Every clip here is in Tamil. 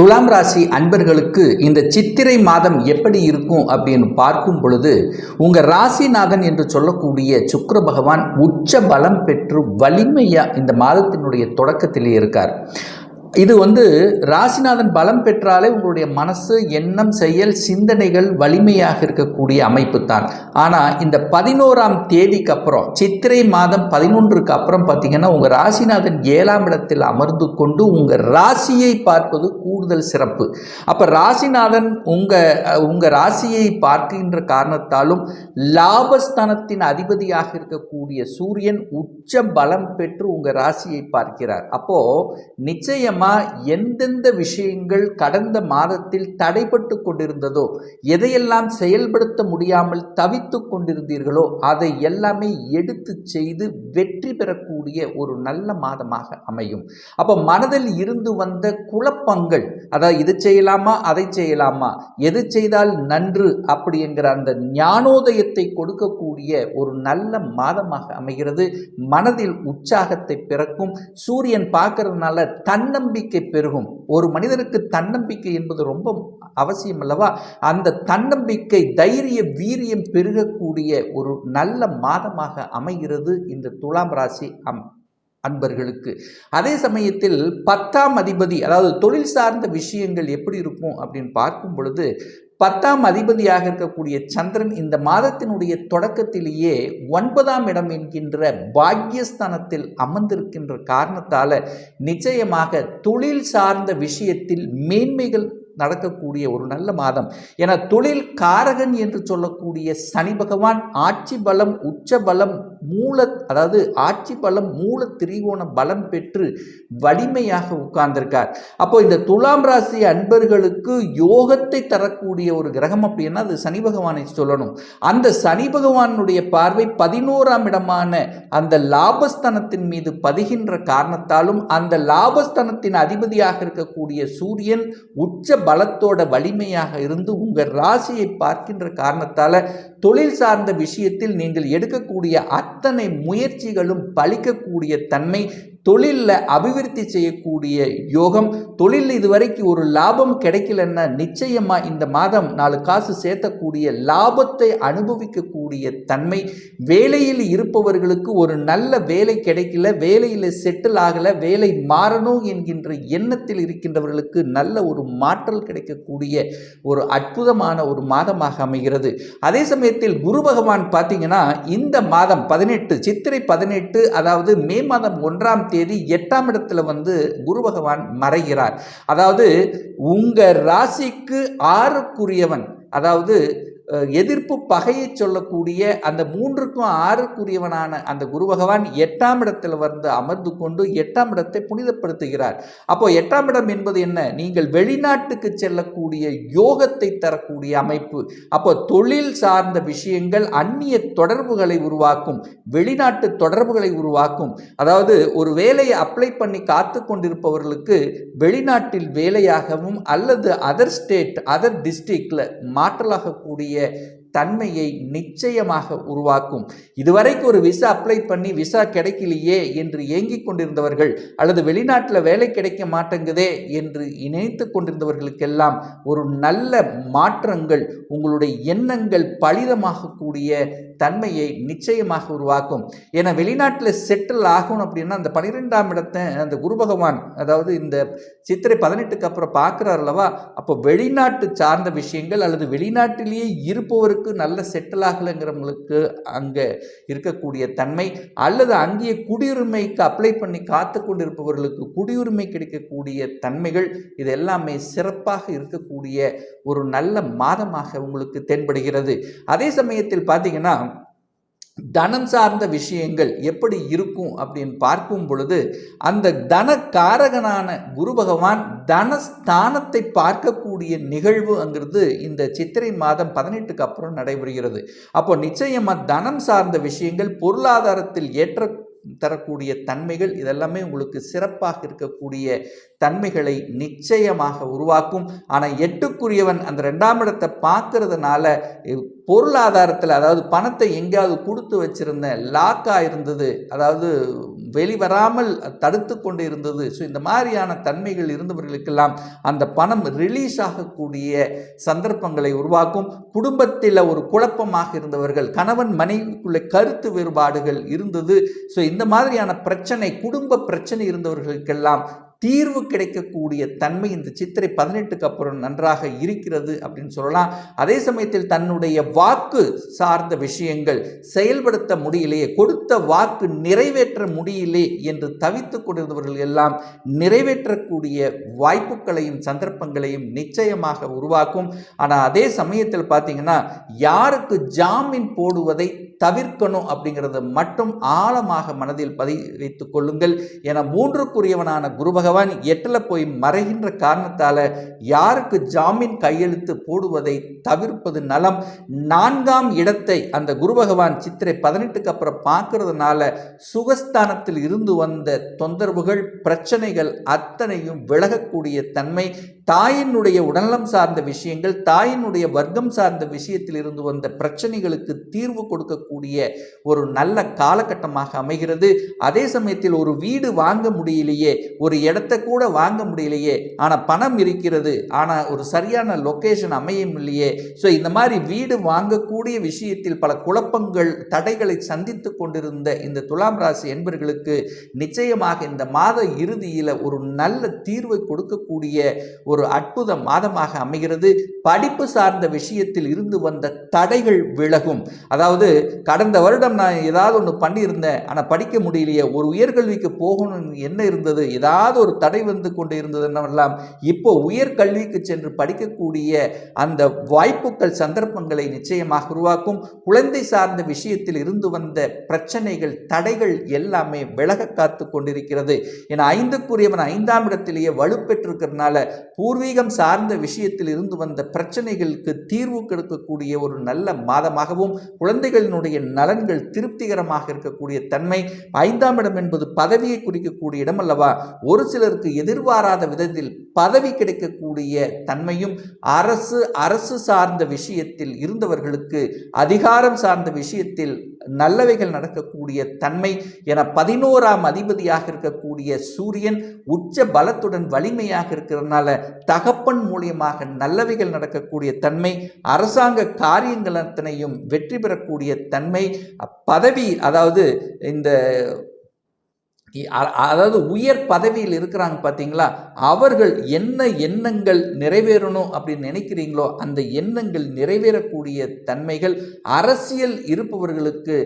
துலாம் ராசி அன்பர்களுக்கு இந்த சித்திரை மாதம் எப்படி இருக்கும் அப்படின்னு பார்க்கும் பொழுது உங்கள் ராசிநாதன் என்று சொல்லக்கூடிய சுக்கர பகவான் உச்ச பலம் பெற்று வலிமையா இந்த மாதத்தினுடைய தொடக்கத்திலே இருக்கார். இது வந்து ராசிநாதன் பலம் பெற்றாலே உங்களுடைய மனசு எண்ணம் செயல் சிந்தனைகள் வலிமையாக இருக்கக்கூடிய அமைப்பு தான் ஆனால் இந்த பதினோராம் தேதிக்கு அப்புறம் சித்திரை மாதம் பதினொன்றுக்கு அப்புறம் பார்த்தீங்கன்னா உங்கள் ராசிநாதன் ஏழாம் இடத்தில் அமர்ந்து கொண்டு உங்கள் ராசியை பார்ப்பது கூடுதல் சிறப்பு. அப்போ ராசிநாதன் உங்கள் உங்கள் ராசியை பார்க்கின்ற காரணத்தாலும் லாபஸ்தானத்தின் அதிபதியாக இருக்கக்கூடிய சூரியன் உச்ச பலம் பெற்று உங்கள் ராசியை பார்க்கிறார். அப்போது நிச்சயம் நிச்சயமா எந்தெந்த விஷயங்கள் கடந்த மாதத்தில் தடைப்பட்டு கொண்டிருந்ததோ எதையெல்லாம் செயல்படுத்த முடியாமல் தவித்து கொண்டிருந்தீர்களோ அதை எல்லாமே எடுத்து செய்து வெற்றி பெறக்கூடிய ஒரு நல்ல மாதமாக அமையும். அப்போ மனதில் இருந்து வந்த குழப்பங்கள் அதாவது இது செய்யலாமா அதை செய்யலாமா எது செய்தால் நன்று அப்படிங்கிற அந்த ஞானோதயத்தை கொடுக்கக்கூடிய ஒரு நல்ல மாதமாக அமைகிறது. மனதில் உற்சாகத்தை பிறக்கும். சூரியன் பார்க்கறதுனால தன்னம் தன்னம்பிக்கை பெருகும். ஒரு மனிதனுக்கு தன்னம்பிக்கை என்பது ரொம்ப அவசியம் அல்லவா? அந்த தன்னம்பிக்கை தைரிய வீரியம் பெருகக்கூடிய ஒரு நல்ல மாதமாக அமைகிறது இந்த துலாம் ராசி அம். அன்பர்களுக்கு. அதே சமயத்தில் பத்தாம் அதிபதி அதாவது தொழில் சார்ந்த விஷயங்கள் எப்படி இருக்கும் அப்படின்னு பார்க்கும் பொழுது பத்தாம் அதிபதியாக இருக்கக்கூடிய சந்திரன் இந்த மாதத்தினுடைய தொடக்கத்திலேயே ஒன்பதாம் இடம் என்கின்ற பாக்யஸ்தானத்தில் அமர்ந்திருக்கின்ற காரணத்தால் நிச்சயமாக தொழில் சார்ந்த விஷயத்தில் மேன்மைகள் நடக்கக்கூடிய ஒரு நல்ல மாதம். என தொழில் காரகன் என்று சொல்லக்கூடிய சனி பகவான் ஆட்சி பலம் உச்ச பலம் மூல அதாவது ஆட்சி பலம் மூல திரிகோண பலம் பெற்று வலிமையாக உட்கார்ந்திருக்கார். அப்போ இந்த துலாம் ராசி அன்பர்களுக்கு யோகத்தை தரக்கூடிய ஒரு கிரகம் அப்படின்னா அது சனி பகவானை சொல்லணும். அந்த சனி பகவானுடைய பார்வை பதினோராம் இடமான அந்த லாபஸ்தனத்தின் மீது பதிகின்ற காரணத்தாலும் அந்த லாபஸ்தனத்தின் அதிபதியாக இருக்கக்கூடிய சூரியன் உச்ச பலத்தோட வலிமையாக இருந்து உங்கள் ராசியை பார்க்கின்ற காரணத்தால் தொழில் சார்ந்த விஷயத்தில் நீங்கள் எடுக்கக்கூடிய அத்தனை முயற்சிகளும் பலிக்கக்கூடிய தன்மை தொழிலில் அபிவிருத்தி செய்யக்கூடிய யோகம் தொழிலில் இதுவரைக்கும் ஒரு லாபம் கிடைக்கலன்னா நிச்சயமாக இந்த மாதம் நாலு காசு சேர்த்தக்கூடிய லாபத்தை அனுபவிக்கக்கூடிய தன்மை வேலையில் இருப்பவர்களுக்கு ஒரு நல்ல வேலை கிடைக்கல வேலையில் செட்டில் ஆகலை வேலை மாறணும் என்கின்ற எண்ணத்தில் இருக்கின்றவர்களுக்கு நல்ல ஒரு மாற்றல் கிடைக்கக்கூடிய ஒரு அற்புதமான ஒரு மாதமாக அமைகிறது. அதே சமயத்தில் குரு பகவான் பார்த்தீங்கன்னா இந்த மாதம் பதினெட்டு சித்திரை பதினெட்டு அதாவது மே மாதம் ஒன்றாம் தேதி எட்டாம் இடத்துல வந்து குரு பகவான் மறைகிறார். அதாவது உங்கள் ராசிக்கு ஆறுக்குரியவன் அதாவது எதிர்ப்பு பகையை சொல்லக்கூடிய அந்த மூன்றுக்கும் ஆறுக்குரியவனான அந்த குரு பகவான் எட்டாம் இடத்தில் வந்து அமர்ந்து கொண்டு எட்டாம் இடத்தை புனிதப்படுத்துகிறார். அப்போ எட்டாம் இடம் என்பது என்ன? நீங்கள் வெளிநாட்டுக்கு செல்லக்கூடிய யோகத்தை தரக்கூடிய அமைப்பு. அப்போ தொழில் சார்ந்த விஷயங்கள் அந்நிய தொடர்புகளை உருவாக்கும் வெளிநாட்டு தொடர்புகளை உருவாக்கும். அதாவது ஒரு வேலையை அப்ளை பண்ணி காத்து கொண்டிருப்பவர்களுக்கு வெளிநாட்டில் வேலையாகவும் அல்லது அதர் ஸ்டேட் அதர் டிஸ்ட்ரிக்டில் மாற்றலாகக்கூடிய लिए தன்மையை நிச்சயமாக உருவாக்கும். இதுவரைக்கும் ஒரு விசா அப்ளை பண்ணி விசா கிடைக்கலையே என்று ஏங்கிக் கொண்டிருந்தவர்கள் அல்லது வெளிநாட்டில் வேலை கிடைக்க மாட்டேங்குதே என்று இணைத்து கொண்டிருந்தவர்களுக்கெல்லாம் ஒரு நல்ல மாற்றங்கள் உங்களுடைய எண்ணங்கள் பலிதமாகக்கூடிய தன்மையை நிச்சயமாக உருவாக்கும். ஏன்னா வெளிநாட்டில் செட்டில் ஆகணும் அப்படின்னா அந்த பனிரெண்டாம் இடத்தை அந்த குரு பகவான் அதாவது இந்த சித்திரை பதினெட்டுக்கு அப்புறம் பார்க்குறாரு அல்லவா? அப்போ வெளிநாட்டு சார்ந்த விஷயங்கள் அல்லது வெளிநாட்டிலேயே இருப்பவருக்கு நல்ல செட்டில் ஆகலைங்கிறவங்களுக்கு அங்கே இருக்கக்கூடிய தன்மை அல்லது அங்கேயே குடியுரிமைக்கு அப்ளை பண்ணி காத்து கொண்டிருப்பவர்களுக்கு குடியுரிமை கிடைக்கக்கூடிய தன்மைகள் இது எல்லாமே சிறப்பாக இருக்கக்கூடிய ஒரு நல்ல மாதமாக உங்களுக்கு தென்படுகிறது. அதே சமயத்தில் பார்த்தீங்கன்னா தனம் சார்ந்த விஷயங்கள் எப்படி இருக்கும் அப்படின்னு பார்க்கும் பொழுது அந்த தன காரகனான குரு பகவான் தனஸ்தானத்தை பார்க்கக்கூடிய நிகழ்வுங்கிறது இந்த சித்திரை மாதம் பதினெட்டுக்கு அப்புறம் நடைபெறுகிறது. அப்போ நிச்சயமாக தனம் சார்ந்த விஷயங்கள் பொருளாதாரத்தில் ஏற்ற தரக்கூடிய தன்மைகள் இதெல்லாமே உங்களுக்கு சிறப்பாக இருக்கக்கூடிய தன்மைகளை நிச்சயமாக உருவாக்கும். ஆனால் எட்டுக்குரியவன் அந்த ரெண்டாம் இடத்தை பார்க்கறதுனால பொருளாதாரத்தில் அதாவது பணத்தை எங்கேயாவது கொடுத்து வச்சிருந்த லாக்காக இருந்தது. அதாவது வெளிவராமல் தடுத்து கொண்டு இருந்தது. ஸோ இந்த மாதிரியான தன்மைகள் இருந்தவர்களுக்கெல்லாம் அந்த பணம் ரிலீஸ் ஆகக்கூடிய சந்தர்ப்பங்களை உருவாக்கும். குடும்பத்தில் ஒரு குழப்பமாக இருந்தவர்கள் கணவன் மனைவிக்குள்ளே கருத்து வேறுபாடுகள் இருந்தது. ஸோ இந்த மாதிரியான பிரச்சனை குடும்ப பிரச்சனை இருந்தவர்களுக்கெல்லாம் தீர்வு கிடைக்கக்கூடிய தன்மை இந்த சித்திரை பதினெட்டுக்கு அப்புறம் நன்றாக இருக்கிறது அப்படின்னு சொல்லலாம். அதே சமயத்தில் தன்னுடைய வாக்கு சார்ந்த விஷயங்கள் செயல்படுத்த முடியலையே கொடுத்த வாக்கு நிறைவேற்ற முடியலே என்று தவித்து கொண்டிருந்தவர்கள் எல்லாம் நிறைவேற்றக்கூடிய வாய்ப்புகளையும் சந்தர்ப்பங்களையும் நிச்சயமாக உருவாக்கும். ஆனால் அதே சமயத்தில் பார்த்தீங்கன்னா யாருக்கு ஜாமீன் போடுவதை தவிர்க்கணும் அப்படிங்கிறத மட்டும் ஆழமாக மனதில் பதி வைத்துக் கொள்ளுங்கள். என மூன்றுக்குரியவனான குருபக பகவான் எட்டில் போய் மறைகின்ற காரணத்தால் யாருக்கு ஜாமீன் கையெழுத்து போடுவதை தவிர்ப்பது நலம்? நான்காம் இடத்தை அந்த குரு பகவான் சித்திரை பதினெட்டுக்கு அப்புறம் பார்க்கறதுனால சுகஸ்தானத்தில் இருந்து வந்த தொந்தரவுகள் பிரச்சனைகள் அத்தனையும் விலகக்கூடிய தன்மை தாயினுடைய உடல்நலம் சார்ந்த விஷயங்கள் தாயினுடைய வர்க்கம் சார்ந்த விஷயத்தில் இருந்து வந்த பிரச்சனைகளுக்கு தீர்வு கொடுக்கக்கூடிய ஒரு நல்ல காலகட்டமாக அமைகிறது. அதே சமயத்தில் ஒரு வீடு வாங்க முடியலையே ஒரு இடத்த கூட வாங்க முடியலையே. ஆனால் பணம் இருக்கிறது. ஆனால் ஒரு சரியான லொக்கேஷன் அமையும் இல்லையே. ஸோ இந்த மாதிரி வீடு வாங்கக்கூடிய விஷயத்தில் பல குழப்பங்கள் தடைகளை சந்தித்து கொண்டிருந்த இந்த துலாம் ராசி என்பர்களுக்கு நிச்சயமாக இந்த மாத இறுதியில் ஒரு நல்ல தீர்வை கொடுக்கக்கூடிய ஒரு அற்புத மாதமாக அமைகிறது. படிப்பு சார்ந்த விஷயத்தில் இருந்து வந்த தடைகள் விலகும். அதாவது கடந்த வருடம் நான் ஏதாவது ஒன்று பண்ணியிருந்தேன். ஆனால் படிக்க முடியலையே. ஒரு உயர்கல்விக்கு போகணும்னு என்ன இருந்தது? ஏதாவது ஒரு தடை வந்து கொண்டு இருந்ததுன்னெல்லாம் இப்போ உயர்கல்விக்கு சென்று படிக்கக்கூடிய அந்த வாய்ப்புகள் சந்தர்ப்பங்களை நிச்சயமாக உருவாக்கும். குழந்தை சார்ந்த விஷயத்தில் இருந்து வந்த பிரச்சனைகள் தடைகள் எல்லாமே விலக காத்து கொண்டிருக்கிறது. என ஐந்துக்குரியவன் ஐந்தாம் இடத்திலேயே வலுப்பெற்றிருக்கிறதுனால பூர்வீகம் சார்ந்த விஷயத்தில் இருந்து வந்த பிரச்சனைகளுக்கு தீர்வு கொடுக்கக்கூடிய ஒரு நல்ல மாதமாகவும் குழந்தைகளினுடைய நலன்கள் திருப்திகரமாக இருக்கக்கூடிய தன்மை ஐந்தாம் இடம் என்பது பதவியை குறிக்கக்கூடிய இடம் அல்லவா? ஒரு சில சிலருக்கு எதிர்பாராத விதத்தில் பதவி கிடைக்கக்கூடிய தன்மையும் அரசு அரசு சார்ந்த விஷயத்தில் இருந்தவர்களுக்கு அதிகாரம் சார்ந்த விஷயத்தில் நல்லவைகள் நடக்கக்கூடிய தன்மை என பதினோராம் அதிபதியாக இருக்கக்கூடிய சூரியன் உச்ச பலத்துடன் வலிமையாக இருக்கிறதுனால தகப்பன் மூலியமாக நல்லவைகள் நடக்கக்கூடிய தன்மை அரசாங்க காரியங்கள் அத்தனையும் வெற்றி பெறக்கூடிய தன்மை பதவி அதாவது இந்த அதாவது உயர் பதவியில் இருக்கிறாங்க பார்த்தீங்களா? அவர்கள் என்ன எண்ணங்கள் நிறைவேறணும் அப்படின்னு நினைக்கிறீங்களோ அந்த எண்ணங்கள் நிறைவேறக்கூடிய தன்மைகள் அரசியல் இருப்பவர்களுக்கு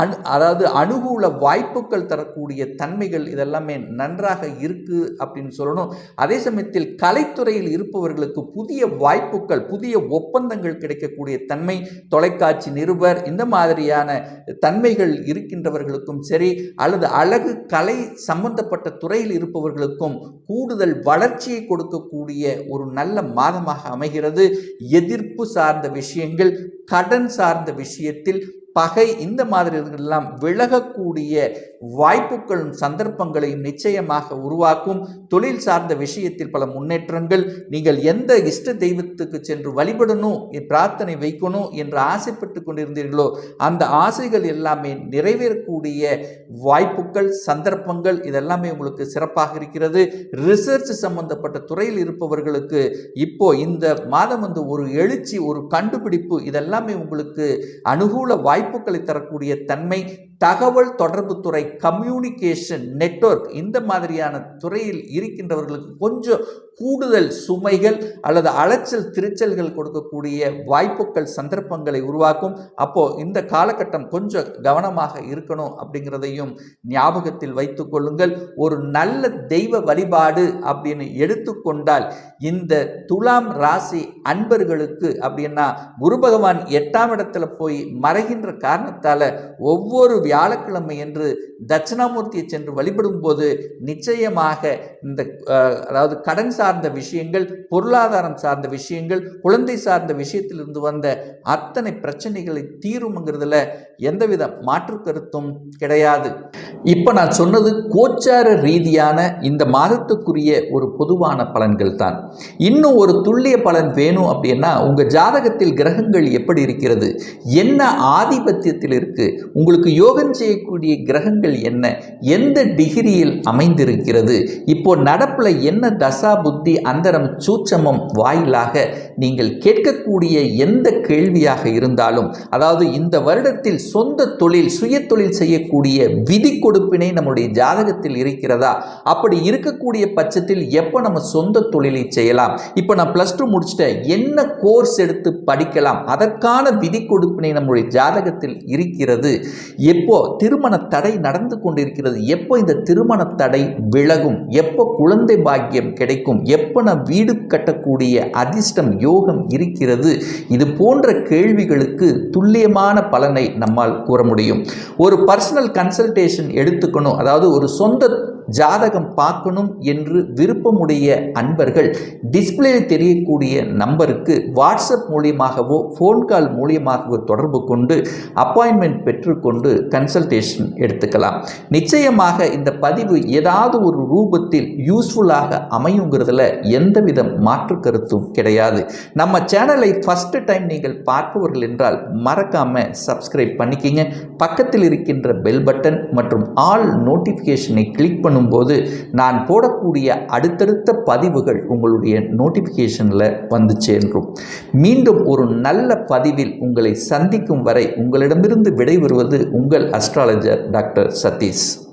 அனு அதாவது அனுகூல வாய்ப்புகள் தரக்கூடிய தன்மைகள் இதெல்லாமே நன்றாக இருக்குது அப்படின்னு சொல்லணும். அதே சமயத்தில் கலைத்துறையில் இருப்பவர்களுக்கு புதிய வாய்ப்புகள் புதிய ஒப்பந்தங்கள் கிடைக்கக்கூடிய தன்மை தொலைக்காட்சி நிருபர் இந்த மாதிரியான தன்மைகள் இருக்கின்றவர்களுக்கும் சரி அல்லது அழகு கலை சம்பந்தப்பட்ட துறையில் இருப்பவர்களுக்கும் கூடுதல் வளர்ச்சியை கொடுக்கக்கூடிய ஒரு நல்ல மாதமாக அமைகிறது. எதிர்ப்பு சார்ந்த விஷயங்கள் கடன் சார்ந்த விஷயத்தில் பகை இந்த மாதிரி எல்லாம் விலகக்கூடிய வாய்ப்புகளும் சந்தர்ப்பங்களையும் நிச்சயமாக உருவாக்கும். தொழில் சார்ந்த விஷயத்தில் பல முன்னேற்றங்கள். நீங்கள் எந்த இஷ்ட தெய்வத்துக்கு சென்று வழிபடணும் பிரார்த்தனை வைக்கணும் என்று ஆசைப்பட்டு கொண்டிருந்தீர்களோ அந்த ஆசைகள் எல்லாமே நிறைவேறக்கூடிய வாய்ப்புகள் சந்தர்ப்பங்கள் இதெல்லாமே உங்களுக்கு சிறப்பாக இருக்கிறது. ரிசர்ச் சம்பந்தப்பட்ட துறையில் இருப்பவர்களுக்கு இப்போ இந்த மாதம் வந்து ஒரு எழுச்சி ஒரு கண்டுபிடிப்பு இதெல்லாமே உங்களுக்கு அனுகூல வாய்ப்புகளை தரக்கூடிய தன்மை தகவல் தொடர்பு துறை கம்யூனிகேஷன் நெட்வொர்க் இந்த மாதிரியான துறையில் இருக்கின்றவர்களுக்கு கொஞ்சம் கூடுதல் சுமைகள் அல்லது அலைச்சல் திருச்சல்கள் கொடுக்கக்கூடிய வாய்ப்புகள் சந்தர்ப்பங்களை உருவாக்கும். அப்போ இந்த காலகட்டம் கொஞ்சம் கவனமாக இருக்கணும் அப்படிங்கிறதையும் ஞாபகத்தில் வைத்து கொள்ளுங்கள். ஒரு நல்ல தெய்வ வழிபாடு அப்படின்னு எடுத்துக்கொண்டால் இந்த துலாம் ராசி அன்பர்களுக்கு அப்படின்னா குரு பகவான் எட்டாம் இடத்துல போய் மறைகின்ற காரணத்தால ஒவ்வொரு வியாழக்கிழமை என்று தட்சிணாமூர்த்தியை சென்று வழிபடும் போது நிச்சயமாக இந்த அதாவது கடன் சார்ந்த விஷயங்கள் பொருளாதாரம் சார்ந்த விஷயங்கள் குழந்தை சார்ந்த விஷயத்திலிருந்து வந்த அத்தனை பிரச்சனைகளை தீரும்ங்கிறதுல எந்தவித மாற்று கருத்தும் கிடையாது. இப்போ நான் சொன்னது கோச்சார ரீதியான இந்த மாதத்துக்குரிய ஒரு பொதுவான பலன்கள் தான். இன்னும் ஒரு துல்லிய பலன் வேணும் அப்படின்னா உங்கள் ஜாதகத்தில் கிரகங்கள் எப்படி இருக்கிறது? என்ன ஆதிபத்தியத்தில் இருக்கு? உங்களுக்கு யோக சோதனை செய்யக்கூடிய கிரகங்கள் என்ன? எந்த டிகிரியில் அமைந்திருக்கிறது? இப்போ நடப்பில் என்ன தசா புத்தி அந்தரம் சூட்சமம் வாயிலாக நீங்கள் கேட்கக்கூடிய எந்த கேள்வியாக இருந்தாலும் அதாவது இந்த வருடத்தில் சொந்த தொழில் சுய தொழில் செய்யக்கூடிய விதி கொடுப்பினை நம்முடைய ஜாதகத்தில் இருக்கிறதா? அப்படி இருக்கக்கூடிய பட்சத்தில் எப்போ நம்ம சொந்த தொழிலை செய்யலாம்? இப்போ நான் ப்ளஸ் டூ முடிச்சிட்டேன். என்ன கோர்ஸ் எடுத்து படிக்கலாம்? அதற்கான விதி கொடுப்பினை நம்முடைய ஜாதகத்தில் இருக்கிறது. எப்போ திருமண தடை நடந்து கொண்டிருக்கிறது? எப்போ இந்த திருமண தடை விலகும்? எப்போ குழந்தை பாக்கியம் கிடைக்கும்? எப்போ நான் வீடு கட்டக்கூடிய அதிர்ஷ்டம் யோகம் இருக்கிறது? இது போன்ற கேள்விகளுக்கு துல்லியமான பலனை நம்மால் கூற முடியும். ஒரு பர்சனல் கன்சல்டேஷன் எடுத்துக்கணும். அதாவது ஒரு சொந்த ஜாதகம் பார்க்கணும் என்று விருப்பமுடைய அன்பர்கள் டிஸ்பிளே தெரியக்கூடிய நம்பருக்கு வாட்ஸ்அப் மூலியமாகவோ ஃபோன் கால் மூலியமாகவோ தொடர்பு கொண்டு அப்பாயின்மெண்ட் பெற்றுக்கொண்டு கன்சல்டேஷன் எடுத்துக்கலாம். நிச்சயமாக இந்த பதிவு ஏதாவது ஒரு ரூபத்தில் யூஸ்ஃபுல்லாக அமையுங்கிறதுல எந்தவித மாற்று கருத்தும் கிடையாது. நம்ம சேனலை ஃபஸ்ட்டு டைம் நீங்கள் பார்ப்பவர்கள் என்றால் மறக்காமல் சப்ஸ்கிரைப் பண்ணிக்கிங்க. பக்கத்தில் இருக்கின்ற பெல் பட்டன் மற்றும் ஆல் நோட்டிஃபிகேஷனை கிளிக் பண்ணும்போது நான் போடக்கூடிய அடுத்தடுத்த பதிவுகள் உங்களுடைய நோட்டிஃபிகேஷனில் வந்து சேர்ந்தும் மீண்டும் ஒரு நல்ல பதிவில் உங்களை சந்திக்கும் வரை உங்களிடமிருந்து விடைபெறுவது உங்கள் astrologer Dr. Satish.